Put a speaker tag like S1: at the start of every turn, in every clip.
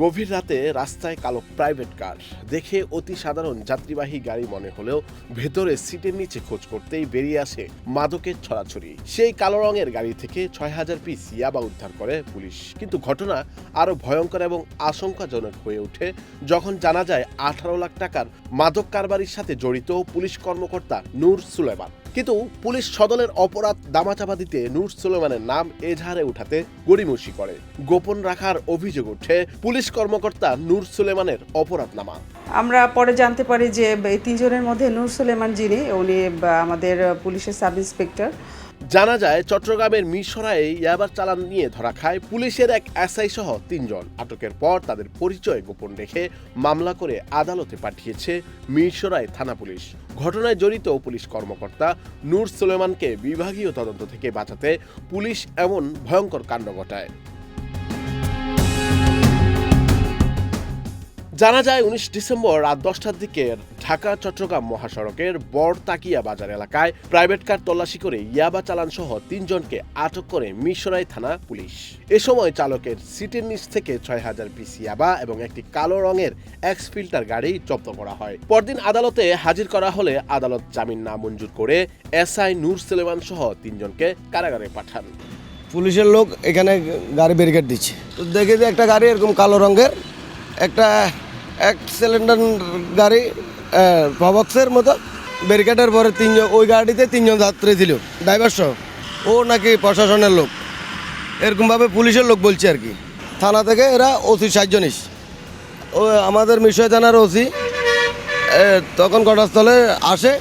S1: গভীর রাতে রাস্তায় কালো প্রাইভেট কার। দেখে অতি সাধারণ যাত্রীবাহী গাড়ি মনে হলেও ভেতরে সিটের নিচে খোঁজ করতেই বেরিয়ে আসে মাদকের ছড়াছড়ি। সেই কালো রঙের গাড়ি থেকে ছয় হাজার পিস ইয়াবা উদ্ধার করে পুলিশ। কিন্তু ঘটনা আরও ভয়ঙ্কর এবং আশঙ্কাজনক হয়ে ওঠে যখন জানা যায় আঠারো লাখ টাকার মাদক কারবারির সাথে জড়িত পুলিশ কর্মকর্তা নূর সুলেমান। কিন্তু পুলিশ সদলের অপরাধ দামাচাপা দিতে নূর সুলেমানের নাম এজাহারে উঠাতে গড়িমসি করে। গোপন রাখার অভিযোগ উঠে পুলিশ কর্মকর্তা নূর সুলেমানের অপরাধ নামা
S2: আমরা পরে জানতে পারি যে, এই তিনজনের মধ্যে নূর সুলেমান যিনি, উনি আমাদের পুলিশের সাব ইন্সপেক্টর
S1: জানা যায়, চট্টগ্রামের মিরসরায়ে ইয়াবার চালান নিয়ে ধরা খায় পুলিশের এক এসআই সহ তিনজন। আটকের পর তাদের পরিচয় গোপন রেখে মামলা করে আদালতে পাঠিয়েছে মিরসরাই থানা পুলিশ। ঘটনায় জড়িত পুলিশ কর্মকর্তা নূর সুলেমানকে বিভাগীয় তদন্ত থেকে বাঁচাতে পুলিশ এমন ভয়ঙ্কর কাণ্ড ঘটায়। জানা যায়, উনিশ ডিসেম্বর রাত দশটার দিকে ঢাকা চট্টগ্রাম মহাসড়কের বড়তাকিয়া বাজার এলাকায় প্রাইভেট কার তল্লাশি করে ইয়াবা চালান সহ তিনজনকে আটক করে মিশরাই থানা পুলিশ। এ সময় চালকের সিটের নিচ থেকে ছয় হাজার পিস ইয়াবা এবং একটি কালো রঙের এক্স ফিল্টার গাড়ি জব্দ করা হয়। পরদিন আদালতে হাজির করা হলে আদালত জামিন না মঞ্জুর করে এসআই নূর সেলেমান সহ তিনজনকে কারাগারে পাঠান।
S3: পুলিশের লোক এখানে গাড়ি ব্যারিকেড দিচ্ছে। তো দেখে যে একটা গাড়ি এরকম কালো রঙের, একটা এক সিলিন্ডার গাড়ি প্রবক্সের মতো। ব্যারিকেডের পরে তিনজন ওই গাড়িতে তিনজন যাত্রী ছিল ড্রাইভার সহ। ও নাকি প্রশাসনের লোক। এরকমভাবে পুলিশের লোক বলছে আর কি। থানা থেকে এরা ওসি সাহায্য নিস ও, আমাদের মিশয় থানার ওসি তখন ঘটনাস্থলে আসে,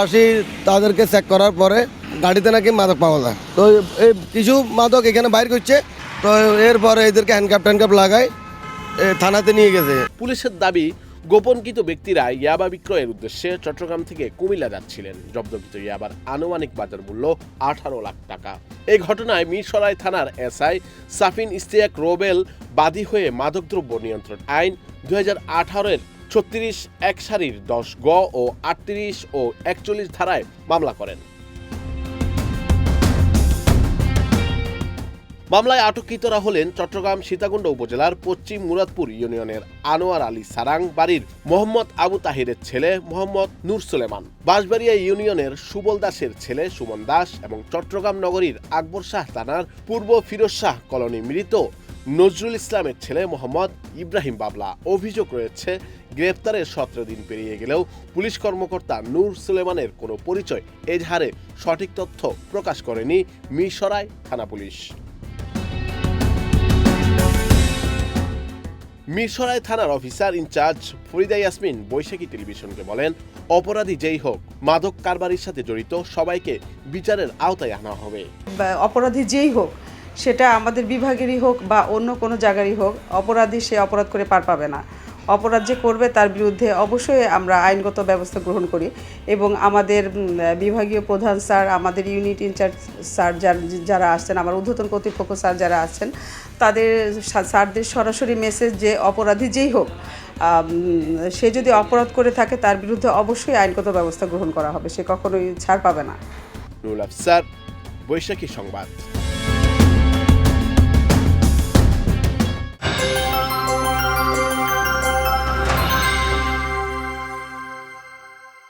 S3: আসি তাদেরকে চেক করার পরে গাড়িতে নাকি মাদক পাওয়া যায়। তো এই কিছু মাদক এখানে বাইর করছে, তো এরপরে এদেরকে হ্যান্ডকাপ ট্যান্ডকাপ লাগায় থানাতে নিয়ে গেছে।
S1: পুলিশের দাবি, গোপনকৃত ব্যক্তিরা ইয়াবা বিক্রয়ের উদ্দেশ্যে চট্টগ্রাম থেকে কুমিল্লা যাচ্ছিলেন। জব্দকৃত ইয়াবার আনুমানিক বাজার মূল্য আঠারো লাখ টাকা। এই ঘটনায় মিরসরাই থানার এসআই সাফিন ইস্তিয়াক রোবেল বাদী হয়ে মাদকদ্রব্য নিয়ন্ত্রণ আইন দুই হাজার আঠারোর ছত্রিশ এক সারির দশ গ ও আটত্রিশ ও একচল্লিশ ধারায় মামলা করেন। মামলায় আটককৃতরা হলেন চট্টগ্রাম সীতাকুণ্ড উপজেলার পশ্চিম মুরাদপুর ইউনিয়নের আনোয়ার আলী সারাং বাড়ির মোহাম্মদ আবু তাহিরের ছেলে মোহাম্মদ নূর সুলেমান। বাঁশবাড়িয়া ইউনিয়নের সুবল দাসের ছেলে সুমন দাস এবং চট্টগ্রাম নগরীর আকবর শাহ থানার পূর্ব ফিরোজ শাহ কলোনি মৃত নজরুল ইসলামের ছেলে মোহাম্মদ ইব্রাহিম বাবলা। অভিযোগ রয়েছে, গ্রেপ্তারের সতেরো দিন পেরিয়ে গেলেও পুলিশ কর্মকর্তা নূর সুলেমানের কোনো পরিচয় এজাহারে সঠিক তথ্য প্রকাশ করেনি মিরসরাই থানা পুলিশ। মিরসরাই থানার officer in charge Farida Yasmin Baishakhi টেলিভিশনকে বলেন, অপরাধী যেই হোক, মাদক কারবারির সাথে জড়িত, সবাইকে বিচারের আওতায় আনা হবে।
S2: অপরাধী যেই হোক, সেটা আমাদের বিভাগেরই হোক বা অন্য কোনো জায়গারই হোক, অপরাধী সে অপরাধ করে পার পাবে না। অপরাধ যে করবে তার বিরুদ্ধে অবশ্যই আমরা আইনগত ব্যবস্থা গ্রহণ করি এবং আমাদের বিভাগীয় প্রধান স্যার, আমাদের ইউনিট ইনচার্জ স্যার যার- আসছেন, আমার ঊর্ধ্বতন কর্তৃপক্ষ স্যার যারা আছেন, তাদের স্যারদের সরাসরি মেসেজ যে অপরাধী যেই হোক সে যদি অপরাধ করে থাকে, তার বিরুদ্ধে অবশ্যই আইনগত ব্যবস্থা গ্রহণ করা হবে। সে কখনোই ছাড় পাবে না।
S1: নুরুল আফসার বৈশাখী সংবাদ